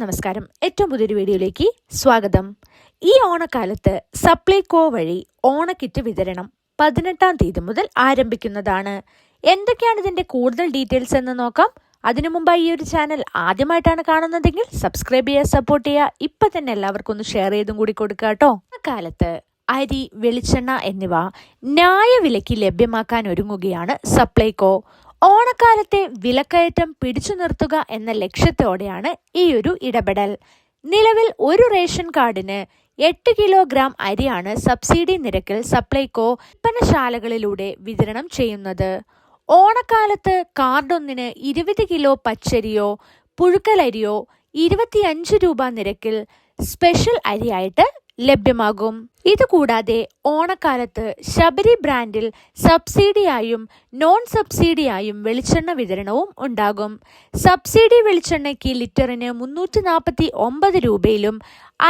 നമസ്കാരം. ഏറ്റവും പുതിയൊരു വീഡിയോയിലേക്ക് സ്വാഗതം. ഈ ഓണക്കാലത്ത് സപ്ലൈകോ വഴി ഓണക്കിറ്റ് വിതരണം പതിനെട്ടാം തീയതി മുതൽ ആരംഭിക്കുന്നതാണ്. എന്തൊക്കെയാണ് ഇതിന്റെ കൂടുതൽ ഡീറ്റെയിൽസ് എന്ന് നോക്കാം. അതിനു മുമ്പായി ഈ ഒരു ചാനൽ ആദ്യമായിട്ടാണ് കാണുന്നതെങ്കിൽ സബ്സ്ക്രൈബ് ചെയ്യുക സപ്പോർട്ട് ചെയ്യുക. ഇപ്പൊ തന്നെ എല്ലാവർക്കും ഒന്ന് ഷെയർ ചെയ്തും കൂടി കൊടുക്കുക കേട്ടോ. കാലത്ത് അരി വെളിച്ചെണ്ണ എന്നിവ ന്യായവിലയ്ക്ക് ലഭ്യമാക്കാൻ ഒരുങ്ങുകയാണ് സപ്ലൈകോ. ഓണക്കാലത്തെ വിലക്കയറ്റം പിടിച്ചു നിർത്തുക എന്ന ലക്ഷ്യത്തോടെയാണ് ഈ ഒരു ഇടപെടൽ. നിലവിൽ ഒരു റേഷൻ കാർഡിന് എട്ട് കിലോഗ്രാം അരിയാണ് സബ്സിഡി നിരക്കിൽ സപ്ലൈകോ വിൽപ്പനശാലകളിലൂടെ വിതരണം ചെയ്യുന്നത്. ഓണക്കാലത്ത് കാർഡൊന്നിന് ഇരുപത് കിലോ പച്ചരിയോ പുഴുക്കലരിയോ ഇരുപത്തിയഞ്ച് രൂപ നിരക്കിൽ സ്പെഷ്യൽ അരിയായിട്ട് ലഭ്യമാകും. ഇതുകൂടാതെ ഓണക്കാലത്ത് ശബരി ബ്രാൻഡിൽ സബ്സിഡിയായും നോൺ സബ്സിഡിയായും വെളിച്ചെണ്ണ വിതരണവും ഉണ്ടാകും. സബ്സിഡി വെളിച്ചെണ്ണയ്ക്ക് ലിറ്ററിന് മുന്നൂറ്റി നാൽപ്പത്തി ഒമ്പത് രൂപയിലും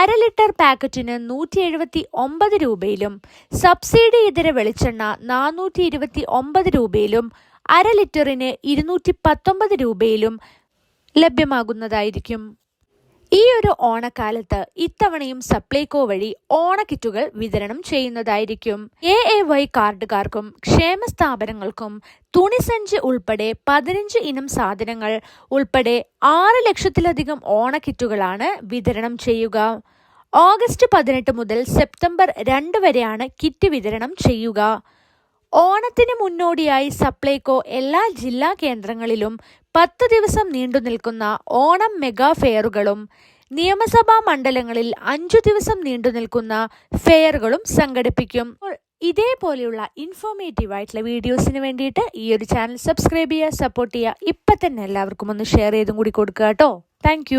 അര ലിറ്റർ പാക്കറ്റിന് നൂറ്റി എഴുപത്തി ഒമ്പത് രൂപയിലും സബ്സിഡി ഇതര വെളിച്ചെണ്ണ നാനൂറ്റി ഇരുപത്തി ഒമ്പത് രൂപയിലും അര ലിറ്ററിന് ഇരുന്നൂറ്റി പത്തൊമ്പത് രൂപയിലും ലഭ്യമാകുന്നതായിരിക്കും. ഈ ഒരു ഓണക്കാലത്ത് ഇത്തവണയും സപ്ലൈകോ വഴി ഓണക്കിറ്റുകൾ വിതരണം ചെയ്യുന്നതായിരിക്കും. എ എ വൈ കാർഡുകാർക്കും ക്ഷേമ സ്ഥാപനങ്ങൾക്കും തുണിസഞ്ചി ഉൾപ്പെടെ പതിനഞ്ച് ഇനം സാധനങ്ങൾ ഉൾപ്പെടെ ആറ് ലക്ഷത്തിലധികം ഓണക്കിറ്റുകളാണ് വിതരണം ചെയ്യുക. ഓഗസ്റ്റ് പതിനെട്ട് മുതൽ സെപ്റ്റംബർ രണ്ട് വരെയാണ് കിറ്റ് വിതരണം ചെയ്യുക. ഓണത്തിന് മുന്നോടിയായി സപ്ലൈകോ എല്ലാ ജില്ലാ കേന്ദ്രങ്ങളിലും പത്ത് ദിവസം നീണ്ടു നിൽക്കുന്ന ഓണം മെഗാ ഫെയറുകളും നിയമസഭാ മണ്ഡലങ്ങളിൽ അഞ്ചു ദിവസം നീണ്ടു നിൽക്കുന്ന ഫെയറുകളും സംഘടിപ്പിക്കും. ഇതേപോലെയുള്ള ഇൻഫോർമേറ്റീവ് ആയിട്ടുള്ള വീഡിയോസിന് വേണ്ടിയിട്ട് ഈ ഒരു ചാനൽ സബ്സ്ക്രൈബ് ചെയ്യുക സപ്പോർട്ട് ചെയ്യുക. ഇപ്പം തന്നെ എല്ലാവർക്കും ഒന്ന് ഷെയർ ചെയ്തും കൂടി കൊടുക്കുക കേട്ടോ. താങ്ക്